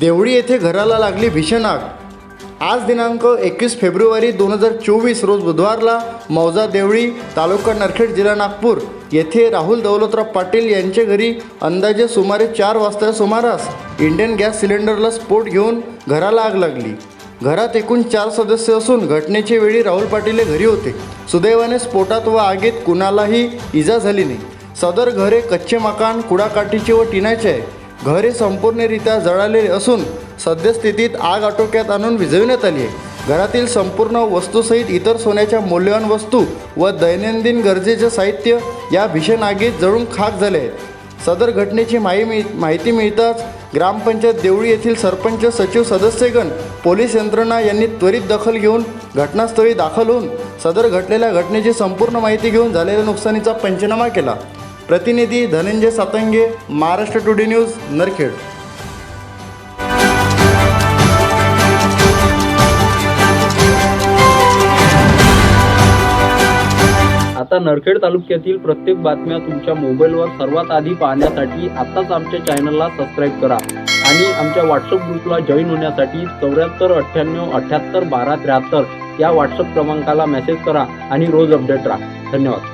देवळी येथे घराला लागली भीषण आग. आज दिनांक एकवीस फेब्रुवारी दोन हजार चोवीस रोज बुधवारला मौजा देवळी तालुका नरखेड जिल्हा नागपूर येथे राहुल दौलतराव पाटील यांच्या घरी अंदाजे सुमारे चार वाजता सुमारास इंडियन गॅस सिलेंडरला स्फोट घेऊन घराला आग लागली. घरात एकूण चार सदस्य असून घटनेच्या वेळी राहुल पाटील हे घरी होते. सुदैवाने स्फोटात व आगीत कुणालाही इजा झाली नाही. सदर घरे कच्चे मकान कुडाकाठीचे व टिनाचे आहे. घरे संपूर्णरित्या जळालेले असून सद्यस्थितीत आग आटोक्यात आणून विझविण्यात आली आहे. घरातील संपूर्ण वस्तूसहित इतर सोन्याच्या मौल्यवान वस्तू व दैनंदिन गरजेचे साहित्य या भीषण आगीत जळून खाक झाले आहेत. सदर घटनेची माही माहिती मिळताच ग्रामपंचायत देवळी येथील सरपंच सचिव सदस्यगण पोलीस यंत्रणा यांनी त्वरित दखल घेऊन घटनास्थळी दाखल होऊन सदर घटलेल्या घटनेची संपूर्ण माहिती घेऊन झालेल्या नुकसानीचा पंचनामा केला. प्रतिनिधी धनंजय सातंगे महाराष्ट्र टुडे न्यूज नरखेड. आता नरखेड तालुक्यातील प्रत्येक बातम्या तुमच्या मोबाईलवर सर्वात आधी पाहण्यासाठी आत्ताच आमच्या चॅनलला सबस्क्राईब करा. आणि आमच्या व्हॉट्सअप ग्रुपला जॉईन होण्यासाठी चौऱ्याहत्तर अठ्ठ्याण्णव अठ्ठ्याहत्तर बारा त्र्याहत्तर या व्हॉट्सअप क्रमांकाला मेसेज करा आणि रोज अपडेट राहा. धन्यवाद.